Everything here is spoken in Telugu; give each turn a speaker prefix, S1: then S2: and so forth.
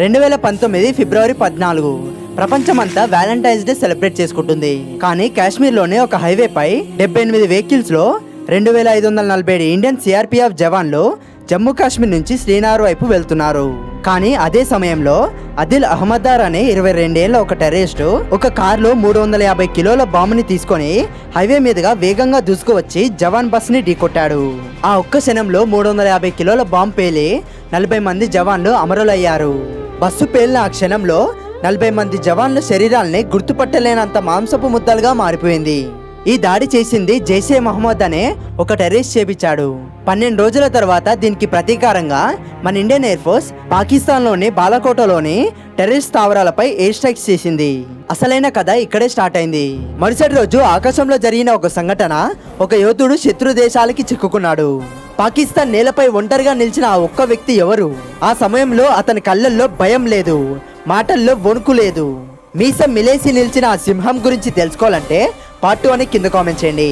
S1: రెండు వేల పంతొమ్మిది ఫిబ్రవరి పద్నాలుగు. ప్రపంచమంతా వ్యాలంటైన్స్ డే సెలబ్రేట్ చేసుకుంటుంది. కానీ కాశ్మీర్లోని ఒక హైవేపై డెబ్బై ఎనిమిది వెహికల్స్లో రెండు వేల ఐదు వందల నలభై ఏడు ఇండియన్ సిఆర్పిఎఫ్ జవాన్లు జమ్మూ కాశ్మీర్ నుంచి శ్రీనగర్ వైపు వెళ్తున్నారు. కానీ అదే సమయంలో అదిల్ అహ్మద్దార్ అనే ఇరవై రెండేళ్ళ ఒక టెర్రరిస్టు ఒక కారులో మూడు వందల యాభై కిలోల బాంబుని తీసుకొని హైవే మీదుగా వేగంగా దూసుకువచ్చి జవాన్ బస్ని ఢీకొట్టాడు. ఆ ఒక్క క్షణంలో మూడు వందల యాభై కిలోల బాంబు పేలి నలభై మంది జవాన్లు అమరులయ్యారు. బస్సు పేలిన ఆ క్షణంలో నలభై మంది జవాన్ల శరీరాల్ని గుర్తుపట్టలేనంత మాంసపు ముద్దలుగా మారిపోయింది. ఈ దాడి చేసింది జైసే మహమ్మద్ అనే ఒక టెర్రరిస్ట్ చేపించాడు. పన్నెండు రోజుల తర్వాత దీనికి ప్రతీకారంగా మన ఇండియన్ ఎయిర్ ఫోర్స్ పాకిస్తాన్లోని బాలకోటలోని టెర్రరిస్ట్ స్థావరాలపై ఎయిర్ స్ట్రైక్స్ చేసింది. అసలైన కథ ఇక్కడే స్టార్ట్ అయింది. మరుసటి రోజు ఆకాశంలో జరిగిన ఒక సంఘటన ఒక యోధుడు శత్రు దేశాలకి చిక్కుకున్నాడు. పాకిస్తాన్ నేలపై ఒంటరిగా నిలిచిన ఆ ఒక్క వ్యక్తి ఎవరు? ఆ సమయంలో అతని కళ్ళల్లో భయం లేదు మాటల్లో వణుకు లేదు. మీసం మిలేసి నిలిచిన ఆ సింహం గురించి తెలుసుకోవాలంటే పార్ట్ అని కింద కామెంట్ చేయండి.